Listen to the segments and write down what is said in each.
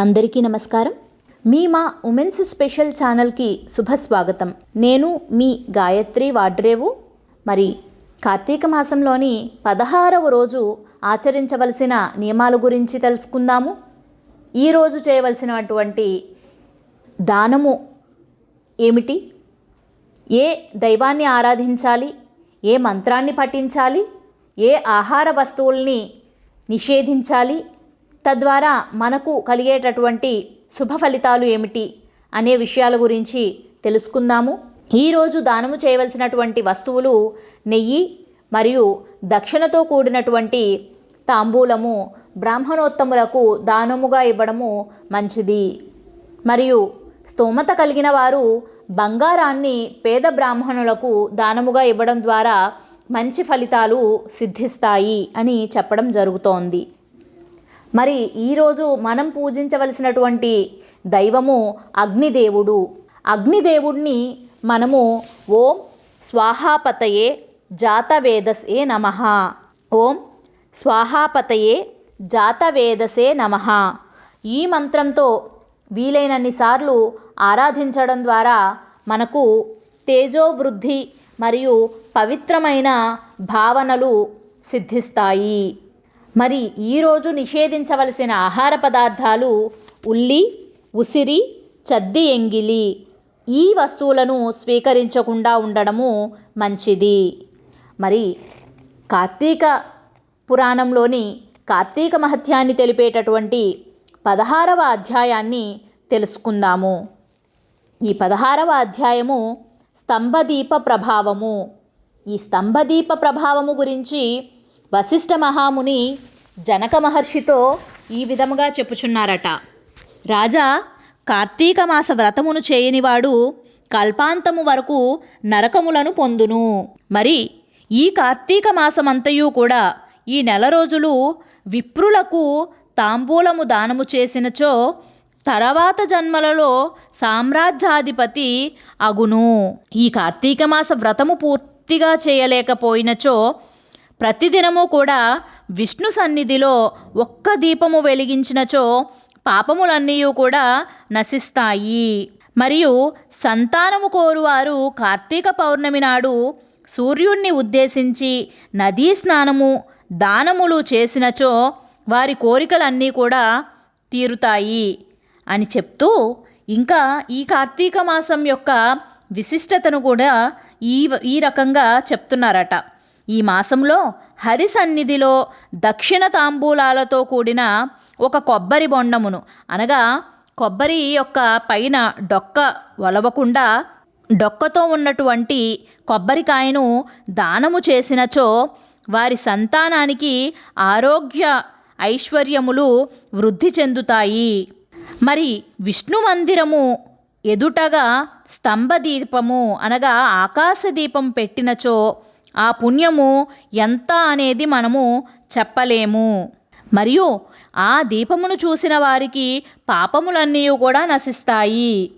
అందరికీ నమస్కారం. మీ మా ఉమెన్స్ స్పెషల్ ఛానల్కి శుభస్వాగతం. నేను మీ గాయత్రి వాడ్రేవు. మరి కార్తీక మాసంలోని పదహారవ రోజు ఆచరించవలసిన నియమాల గురించి తెలుసుకుందాము. ఈరోజు చేయవలసినటువంటి దానము ఏమిటి? ఏ దైవాన్ని ఆరాధించాలి? ఏ మంత్రాన్ని పఠించాలి? ఏ ఆహార వస్తువుల్ని నిషేధించాలి? తద్వారా మనకు కలిగేటటువంటి శుభ ఫలితాలు ఏమిటి అనే విషయాల గురించి తెలుసుకుందాము. ఈరోజు దానము చేయవలసినటువంటి వస్తువులు నెయ్యి మరియు దక్షిణతో కూడినటువంటి తాంబూలము బ్రాహ్మణోత్తములకు దానముగా ఇవ్వడము మంచిది. మరియు స్తోమత కలిగిన వారు బంగారాన్ని పేద బ్రాహ్మణులకు దానముగా ఇవ్వడం ద్వారా మంచి ఫలితాలు సిద్ధిస్తాయి అని చెప్పడం జరుగుతోంది. మరి ఈరోజు మనం పూజించవలసినటువంటి దైవము అగ్నిదేవుడు. అగ్నిదేవుడిని మనము ఓం స్వాహాపతయే జాతవేదసే నమ. ఓం స్వాహాపతయే జాతవేదసే నమ. ఈ మంత్రంతో వీలైనన్ని సార్లు ఆరాధించడం ద్వారా మనకు తేజోవృద్ధి మరియు పవిత్రమైన భావనలు సిద్ధిస్తాయి. మరి ఈరోజు నిషేధించవలసిన ఆహార పదార్థాలు ఉల్లి ఉసిరి చద్ది ఎంగిలి ఈ వస్తువులను స్వీకరించకుండా ఉండడము మంచిది. మరి కార్తీక పురాణంలోని కార్తీక మహత్యాన్ని తెలిపేటటువంటి పదహారవ అధ్యాయాన్ని తెలుసుకుందాము. ఈ పదహారవ అధ్యాయము స్తంభదీప ప్రభావము. ఈ స్తంభదీప ప్రభావము గురించి వశిష్ఠ మహాముని జనక మహర్షితో ఈ విధముగా చెప్పుచున్నారట. రాజా కార్తీక మాస వ్రతమును చేయనివాడు కల్పాంతము వరకు నరకములను పొందును. మరి ఈ కార్తీక మాసమంతయు కూడా ఈ నెల రోజులు విప్రులకు తాంబూలము దానము చేసినచో తర్వాత జన్మలలో సామ్రాజ్యాధిపతి అగును. ఈ కార్తీక మాస వ్రతము పూర్తిగా చేయలేకపోయినచో ప్రతిదినము కూడా విష్ణు సన్నిధిలో ఒక్క దీపము వెలిగించినచో పాపములన్నీ కూడా నశిస్తాయి. మరియు సంతానము కోరువారు కార్తీక పౌర్ణమి నాడు సూర్యుణ్ణి ఉద్దేశించి నదీ స్నానము దానములు చేసినచో వారి కోరికలన్నీ కూడా తీరుతాయి అని చెప్తూ ఇంకా ఈ కార్తీక మాసం యొక్క విశిష్టతను కూడా ఈ ఈ రకంగా చెప్తున్నారట. ఈ మాసంలో హరి సన్నిధిలో దక్షిణ తాంబూలాలతో కూడిన ఒక కొబ్బరి బొండమును అనగా కొబ్బరి యొక్క పైన డొక్క వలవకుండా డొక్కతో ఉన్నటువంటి కొబ్బరికాయను దానము చేసినచో వారి సంతానానికి ఆరోగ్య ఐశ్వర్యములు వృద్ధి చెందుతాయి. మరి విష్ణు మందిరము ఎదుటగా స్తంభ దీపము అనగా ఆకాశ దీపం పెట్టినచో ఆ పుణ్యము ఎంత అనేది మనము చెప్పలేము. మరియు ఆ దీపమును చూసిన వారికి పాపములన్నీ కూడా నశిస్తాయి.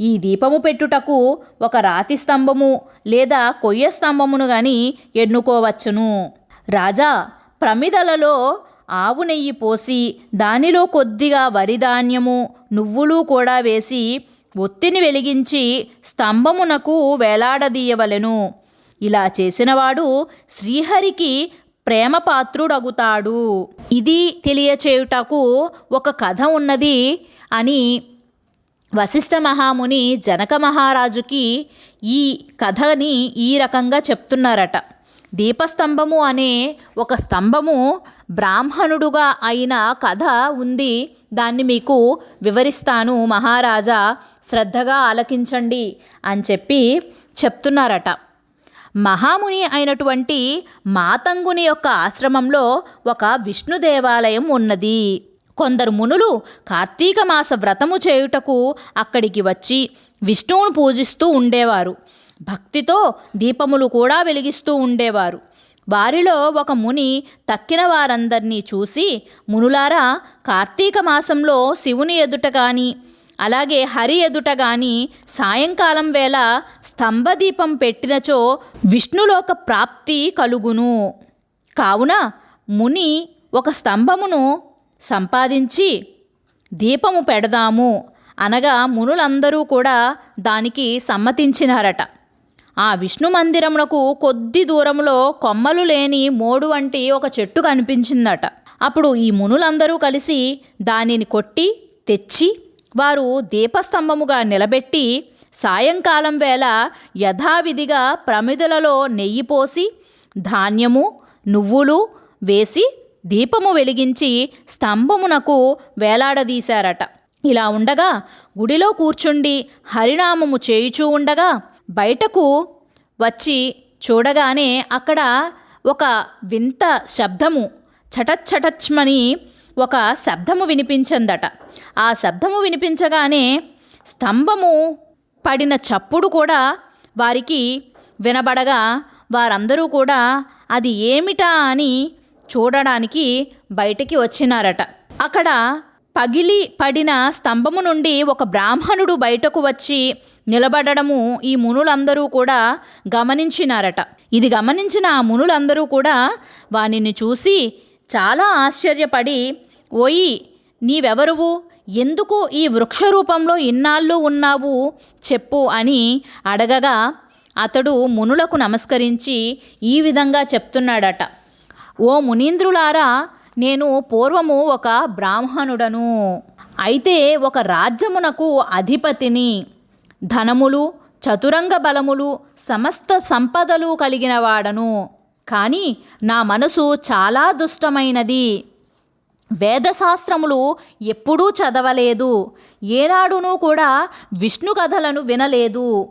ఈ దీపము పెట్టుటకు ఒక రాతి స్తంభము లేదా కొయ్య స్తంభమును గాని ఎన్నుకోవచ్చును. రాజా ప్రమిదలలో ఆవు నెయ్యి పోసి దానిలో కొద్దిగా వరిధాన్యము నువ్వులు కూడా వేసి ఒత్తిని వెలిగించి స్తంభమునకు వేలాడదీయవలెను. ఇలా చేసినవాడు శ్రీహరికి ప్రేమపాత్రుడగుతాడు. ఇది తెలియచేయుటకు ఒక కథ ఉన్నది అని వశిష్ఠ మహాముని జనక మహారాజుకి ఈ కథని ఈ రకంగా చెప్తున్నారట. దీపస్తంభము అనే ఒక స్తంభము బ్రాహ్మణుడుగా అయిన కథ ఉంది. దాన్ని మీకు వివరిస్తాను. మహారాజా శ్రద్ధగా ఆలకించండి అని చెప్పి చెప్తున్నారట. మహాముని అయినటువంటి మాతంగుని యొక్క ఆశ్రమంలో ఒక విష్ణు దేవాలయం ఉన్నది. కొందరు మునులు కార్తీక మాస వ్రతము చేయుటకు అక్కడికి వచ్చి విష్ణువును పూజిస్తూ ఉండేవారు. భక్తితో దీపములు కూడా వెలిగిస్తూ ఉండేవారు. వారిలో ఒక ముని తక్కిన వారందరినీ చూసి మునులారా కార్తీక మాసంలో శివుని ఎదుట కానీ అలాగే హరి ఎదుట గాని సాయంకాలం వేళ స్తంభదీపం పెట్టినచో విష్ణులోక ప్రాప్తి కలుగును. కావున ముని ఒక స్తంభమును సంపాదించి దీపము పెడదాము అనగా మునులందరూ కూడా దానికి సమ్మతించినారట. ఆ విష్ణు మందిరమునకు కొద్ది దూరంలో కొమ్మలు లేని మోడు వంటి ఒక చెట్టు కనిపించిందట. అప్పుడు ఈ మునులందరూ కలిసి దానిని కొట్టి తెచ్చి వారు దీపస్తంభముగా నిలబెట్టి సాయంకాలం వేళ యథావిధిగా ప్రమిదలలో నెయ్యి పోసి ధాన్యము నువ్వులు వేసి దీపము వెలిగించి స్తంభమునకు వేలాడదీశారట. ఇలా ఉండగా గుడిలో కూర్చుండి హరినామము చేయుచూ ఉండగా బయటకు వచ్చి చూడగానే అక్కడ ఒక వింత శబ్దము చటచ్చటచ్మని ఒక శబ్దము వినిపించిందట. ఆ శబ్దము వినిపించగానే స్తంభము పడిన చప్పుడు కూడా వారికి వినబడగా వారందరూ కూడా అది ఏమిటా అని చూడడానికి బయటికి వచ్చినారట. అక్కడ పగిలి పడిన స్తంభము నుండి ఒక బ్రాహ్మణుడు బయటకు వచ్చి నిలబడడము ఈ మునులందరూ కూడా గమనించినారట. ఇది గమనించిన ఆ మునులందరూ కూడా వానిని చూసి చాలా ఆశ్చర్యపడి ఓయి నీవెవరువు? ఎందుకు ఈ వృక్ష రూపంలో ఇన్నాళ్ళు ఉన్నావు చెప్పు అని అడగగా అతడు మునులకు నమస్కరించి ఈ విధంగా చెప్తున్నాడట. ఓ మునీంద్రులారా నేను పూర్వము ఒక బ్రాహ్మణుడను. అయితే ఒక రాజ్యమునకు అధిపతిని ధనములు చతురంగ బలములు సమస్త సంపదలు కలిగిన వాడను. కానీ నా మనసు చాలా దుష్టమైనది. వేదశాస్త్రములు ఎప్పుడూ చదవలేదు. ఏనాడునూ కూడా విష్ణు కథలను వినలేదు.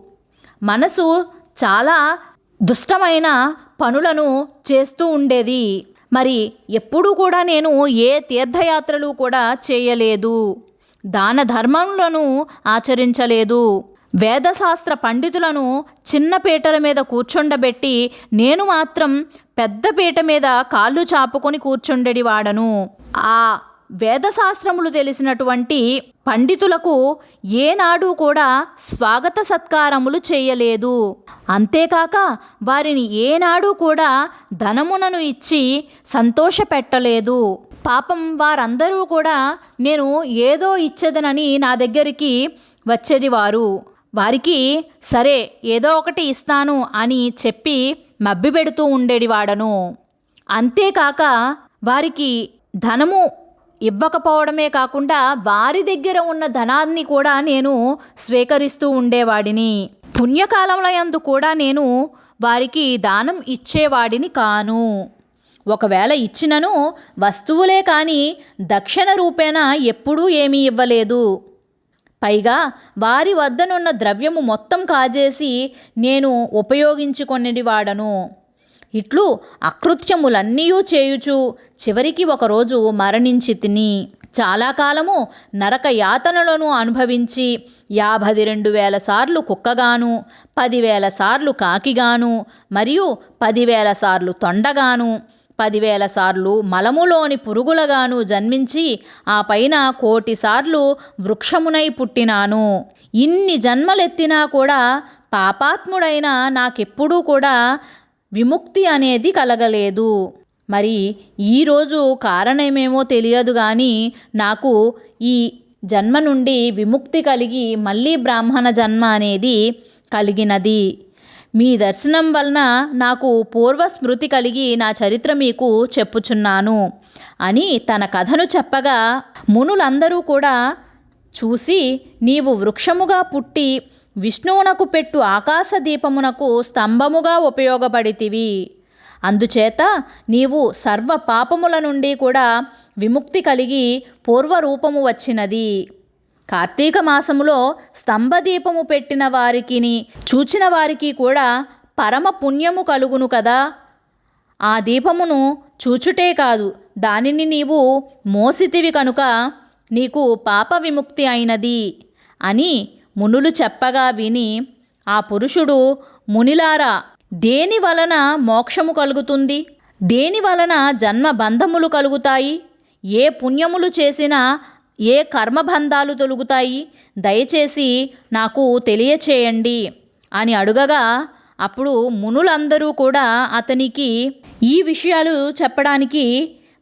మనసు చాలా దుష్టమైన పనులను చేస్తూ ఉండేది. మరి ఎప్పుడూ కూడా నేను ఏ తీర్థయాత్రలు కూడా చేయలేదు. దాన ధర్మములను ఆచరించలేదు. వేదశాస్త్ర పండితులను చిన్న పీటల మీద కూర్చుండబెట్టి నేను మాత్రం పెద్ద పీట మీద కాళ్ళు చాపుకొని కూర్చుండెడి వాడను ఆ వేదశాస్త్రములు తెలిసినటువంటి పండితులకు ఏనాడు కూడా స్వాగత సత్కారములు చేయలేదు. అంతేకాక వారిని ఏనాడు కూడా ధనమునను ఇచ్చి సంతోషపెట్టలేదు. పాపం వారందరూ కూడా నేను ఏదో ఇచ్చేదనని నా దగ్గరికి వచ్చేది వారు వారికి సరే ఏదో ఒకటి ఇస్తాను అని చెప్పి మబ్బిపెడుతూ ఉండేది వాడను అంతేకాక వారికి ధనము ఇవ్వకపోవడమే కాకుండా వారి దగ్గర ఉన్న ధనాన్ని కూడా నేను స్వీకరిస్తూ ఉండేవాడిని. పుణ్యకాలంలో యందు కూడా నేను వారికి దానం ఇచ్చేవాడిని కాను. ఒకవేళ ఇచ్చినను వస్తువులే కానీ దక్షిణ రూపేణ ఎప్పుడూ ఏమీ ఇవ్వలేదు. పైగా వారి వద్దనున్న ద్రవ్యము మొత్తం కాజేసి నేను ఉపయోగించుకొనిది వాడను. ఇట్లు అకృత్యములన్నీ చేయుచు చివరికి ఒకరోజు మరణించి తిని చాలా కాలము నరక యాతనలను అనుభవించి యాభై రెండు వేల సార్లు కుక్కగాను పదివేల సార్లు కాకిగాను మరియు పదివేల సార్లు తొండగాను పదివేల సార్లు మలములోని పురుగులగాను జన్మించి ఆ పైన కోటి సార్లు వృక్షమునై పుట్టినాను. ఇన్ని జన్మలెత్తినా కూడా పాపాత్ముడైన నాకెప్పుడూ కూడా విముక్తి అనేది కలగలేదు. మరి ఈరోజు కారణమేమో తెలియదు కానీ నాకు ఈ జన్మ నుండి విముక్తి కలిగి మళ్ళీ బ్రాహ్మణ జన్మ అనేది కలిగినది. మీ దర్శనం వలన నాకు పూర్వ స్మృతి కలిగి నా చరిత్ర మీకు చెప్పుచున్నాను అని తన కథను చెప్పగా మునులందరూ కూడా చూసి నీవు వృక్షముగా పుట్టి విష్ణువునకు పెట్టు ఆకాశ దీపమునకు స్తంభముగా ఉపయోగపడితివి. అందుచేత నీవు సర్వ పాపముల నుండి కూడా విముక్తి కలిగి పూర్వరూపము వచ్చినది. కార్తీక మాసములో స్తంభదీపము పెట్టిన వారికిని చూచిన వారికి కూడా పరమ పుణ్యము కలుగును కదా? ఆ దీపమును చూచుటే కాదు దానిని నీవు మోసితివి కనుక నీకు పాప విముక్తి అయినది అని మునులు చెప్పగా విని ఆ పురుషుడు మునిలారా దేని వలన మోక్షము కలుగుతుంది? దేని వలన జన్మ బంధములు కలుగుతాయి? ఏ పుణ్యములు చేసినా ఏ కర్మబంధాలు తొలుగుతాయి? దయచేసి నాకు తెలియచేయండి అని అడుగగా అప్పుడు మునులందరూ కూడా అతనికి ఈ విషయాలు చెప్పడానికి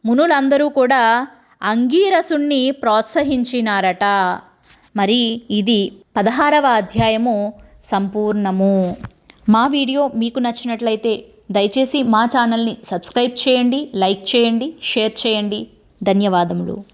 మునులందరూ కూడా అంగీరసుణ్ణి ప్రోత్సహించినారట. మరి ఇది పదహారవ అధ్యాయము సంపూర్ణము. మా వీడియో మీకు నచ్చినట్లయితే దయచేసి మా ఛానల్ని సబ్స్క్రైబ్ చేయండి లైక్ చేయండి షేర్ చేయండి. ధన్యవాదములు.